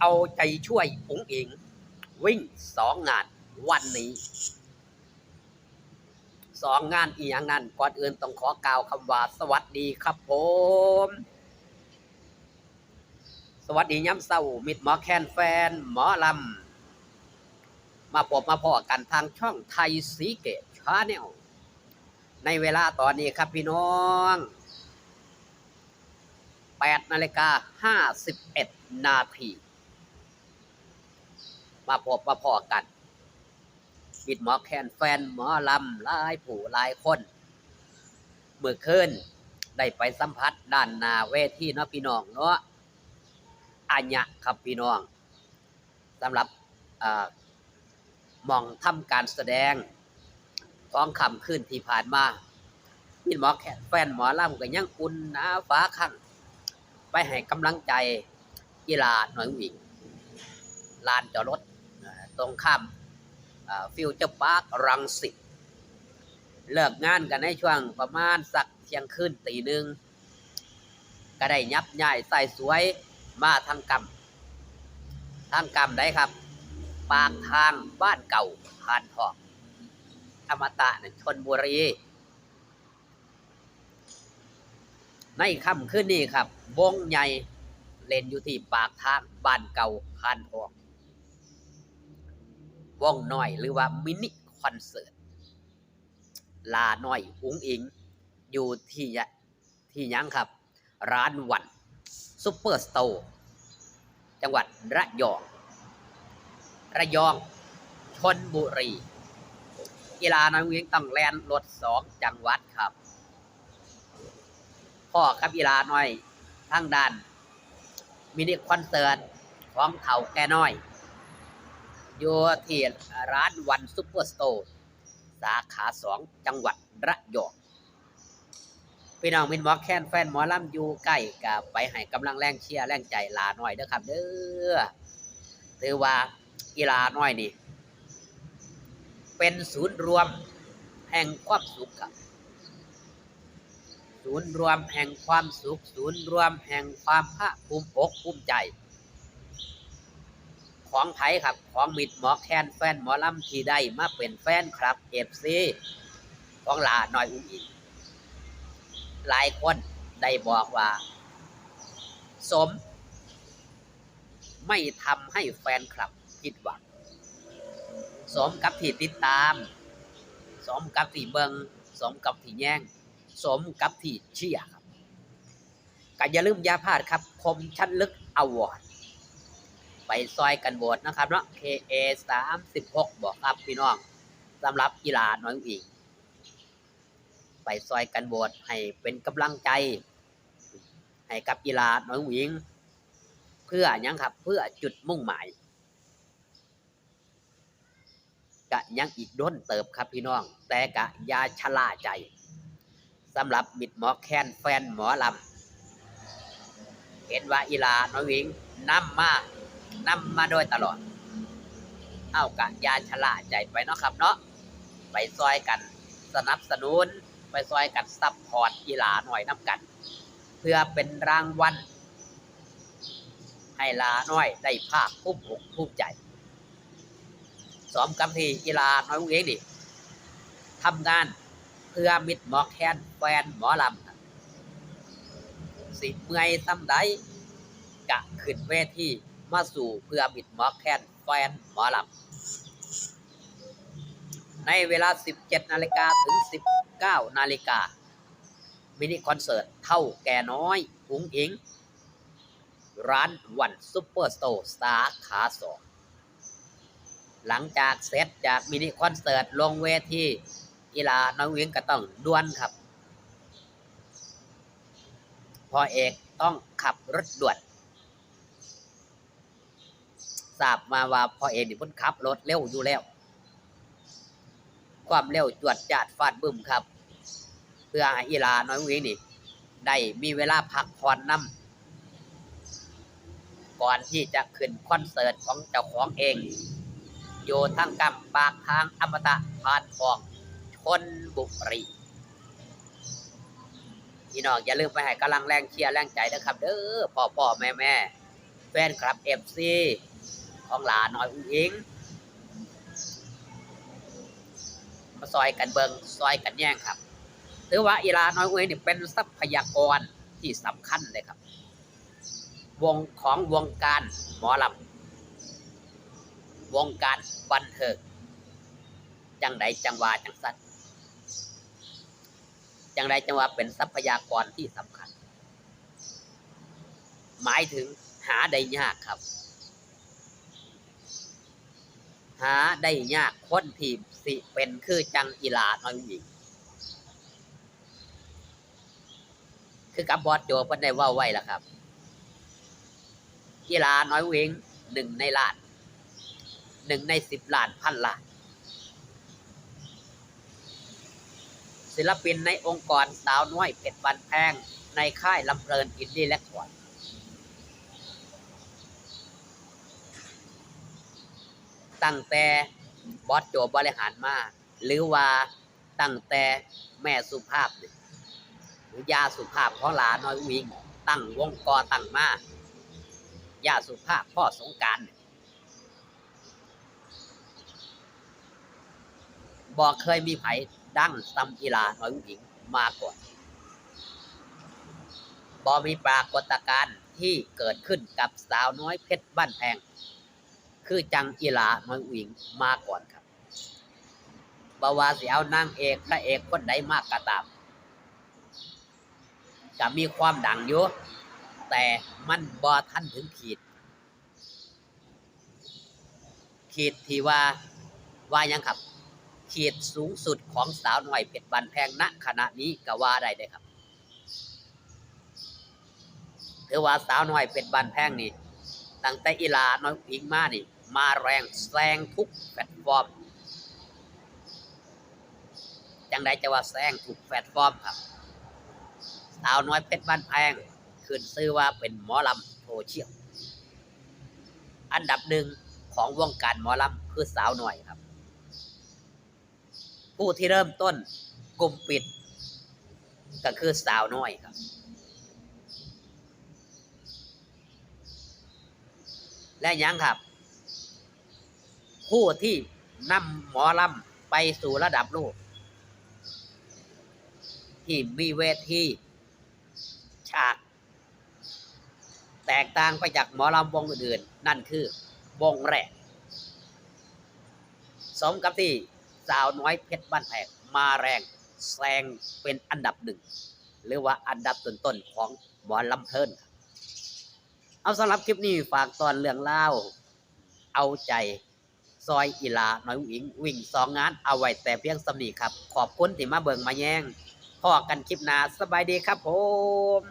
เอาใจช่วยอุ๋งอิงวิ่งสองงานวันนี้สองงานอีกอย่างนั้นก่อนอื่นต้องขอกล่าวคำว่าสวัสดีครับผม สวัสดีย้ำเศร้ามิดหมอแคนแฟน หมอลำ มาพบมาพอกันทางช่องไทยสีเกตชาแนลในเวลาตอนนี้ครับพี่น้อง8นาฬิกา51นาที มาพบมาพอกันบิดหมอแคนแฟนหมอลำลายผู้ลายคนเมื่อคืนได้ไปสัมผัสด้านหนาเวทีเนาะพี่น้องเนาะอัญญะครับพี่น้องสำหรับมองทำการแสดงของคำขึ้นที่ผ่านมาพี่หมอแค่แฟนหมอลำก็ยังอุ่นหนาฟ้าข้งไปให้กำลังใจกีฬาหน่อยวิ่งลานจอดรถ ตรงข้ามฟิวเจอร์พาร์ครังสิตเลิกงานกันในช่วงประมาณสักเที่ยงคืนตีหนึ่งก็ได้ยับย่ายใส่สวยมาทางกำทางกำได้ครับ ปากทางบ้านเก่าผ่านทองอมตะนชนบุรี ในค่ำคืนนี้ครับ วงใหญ่เล่นอยู่ที่ปากทางบ้านเก่าผ่านทอง ว่องน้อย หรือว่ามินิคอนเสิร์ตลาน้อยอุ้งอิง อยู่ที่ที่ยังครับ ร้านวันซุปเปอร์สโตร์จังหวัดระยอง ระยองชนบุรีกีฬาน้อยวิ่งต้องแลนรถสองจังหวัดครับพ่อกับกีฬาน้อยทางด้านมินิคอนเสิร์ตของเถ่าแก่น้อย อยู่ที่ร้านวันซุปเปอร์สโตร์สาขาสองจังหวัดระยองพี่น้องมินหมอแคนแฟนหมอลำอยู่ใกล้กับไปให้กำลังแรงเชียร์แรงใจลาหน่อยเด้อครับเด้อถือว่ากีฬาน้อยนี่ เป็นศูนย์รวมแห่งความสุขครับ ศูนย์รวมแห่งความสุข ศูนย์รวมแห่งความภาคภูมิอกภูมิใจ ของไผครับ ของมิดหมอแคนแฟนหมอลำที่ได้มาเป็นแฟนครับเอฟซีของลาหน้อยอุ้งอิงหลายคนได้บอกว่า สม ไม่ทำให้แฟนคลับผิดหวังสมกับที่ติดตาม สมกับที่เบิงสมกับที่แย่ง สมกับที่เชียร์ครับก็อย่าลืมยาพลาดครับ คมชั้นลึกอวอร์ด ไปซอยกันโหวตนะครับเนาะ KA 36บหกบอกครับพี่น้องสำหรับกีฬาน้อยอีกไปซอยกันโหวตให้เป็นกำลังใจ ให้กับกีฬาน้อยหญิงเพื่อยังครับ เพื่อจุดมุ่งหมายกะยังอีกด้นเติบครับพี่น้อง แต่กะยาชะล่าใจสำหรับมิดหมอแคนแฟนหมอลำเห็นว่าอีลาน้อยหญิงนำมา นำมาโดยตลอด เอากะยาชล่าใจไปเนาะครับเนาะไปซอยกันสนับสนุน ไปซอยกันซัพพอร์ตกีฬาหน่อยน้ำกัน เพื่อเป็นรางวัลให้ลาน้อยได้ภาคภูมิอกภูมิใจสมกับที่กีฬาน้อยเองดิทำงานเพื่อมิดหมอแคนแฟนหมอลำครับสิเมื่อยซ้ำใดกะขึ้นเวที มาสู่เพื่อมิดหมอแคนแฟนหมอลำในเวลา 17 นาฬิกาถึง 19 นาฬิกา มินิคอนเสิร์ตเท่าแก่น้อยหุงอิง ร้านวันซุปเปอร์สโตร์สาขาสองหลังจากเสร็จจากมินิคอนเสิร์ตลงเวทีกีฬาน้องเวียงก็ต้องด่วนครับ พอเอกต้องขับรถด่วน ทราบมาว่าพ่อเอกนี่เพิ่นขับรถเร็วอยู่แล้ว ความเร็วจวดจาดฟาดบึ้มครับ เพื่อให้กีฬาน้องเวียงนี่ได้มีเวลาพักผ่อนน้ำก่อนที่จะขึ้นคอนเสิร์ตของเจ้าของเอง อยู่ทางกำปากทางอมตะพานทองชนบุรีพี่น้องอย่าลืมไปให้กำลังแรงเชียร์แรงใจนะครับ เด้อพ่อพ่อแม่แม่แฟฟนคลับเอฟซี ของหลาน้อยอุ้งอิงมาซอยกันเบิงซอยกันแย่งครับถือว่าอีลาน้อยอุ้งอิงนี่เป็นทรัพยากรที่สำคัญเลยครับ วงของวงการหมอลำวงการบันเทิงจังใดจังวาจังสัตว์จังใดจังวาเป็นทรัพยากรที่สำคัญ หมายถึงหาได้ยากครับ หาได้ยากคนที่สิเป็นคือจังอีลาน้อยหญิงคือกับบอสโจเพิ่นได้ว่าไว้แล้วครับกีฬาน้อยเวงหนึ่งในล้านหนึ่งในสิบล้านพันล้าน ศิลปินในองค์กรสาวน้อยเพชรบันแพงในค่ายลำเพลินอินดี้และขวด ตั้งแต่บอสโจบริหารมา หรือว่าตั้งแต่แม่สุภาพหรือยาสุภาพของหลาน้อยวิงตั้งวงกอตั้งมายาสุภาพพ่อสงการบอกเคยมีไผดั้งซัมกีฬาน้อยผู้หญิงมาก่อนบอมีปรากฏการณ์ที่เกิดขึ้นกับสาวน้อยเพชรบ้านแพง คือจังกีฬาน้อยผู้หญิงมาก่อนครับบาวาสิเอานางเอกพระเอกคนใดมากก็ตามจะมีความดังอยู่แต่มันบ่ทันถึงขีด ขีดที่ว่าว่ายังครับ ขีดสูงสุดของสาวหน่อยเพชรบันแพงณขณะนี้ก็ว่าได้เลยครับถือว่าสาวหน่อยเพชรบันแพงนี่ตั้งแต่อีลาน้อยอิงมานี่ มาแรงแซงทุกแพลตฟอร์ม จังใดจะว่าแซงทุกแพลตฟอร์มครับ สาวน้อยเพชรบ้านแพงขึ้นชื่อว่าเป็นหมอลำโซเชียล อันดับหนึ่งของวงการหมอลำคือสาวหน่อยครับ ผู้ที่เริ่มต้นกลุ่มปิด ก็คือสาวน้อยครับและยังครับ ผู้ที่นำหมอลำไปสู่ระดับโลก ที่มีเวทีฉาก แตกต่างไปจากหมอลำวงอื่นๆ นั่นคือวงแรก สมกับที่สาวน้อยเพชรบ้านแพงมาแรงแซงเป็นอันดับหนึ่ง หรือว่าอันดับต้นๆของหมอลำเพลิน เอาสำหรับคลิปนี้ฝากตอนเรื่องเล่า เอาใจ ซอยอีลาน้อยวิ่งวิ่งสองงานเอาไว้แต่เพียงสำนีครับ ขอบคุณที่มาเบิ่งมาแย่งพอกันคลิปหน้าสบายดีครับผม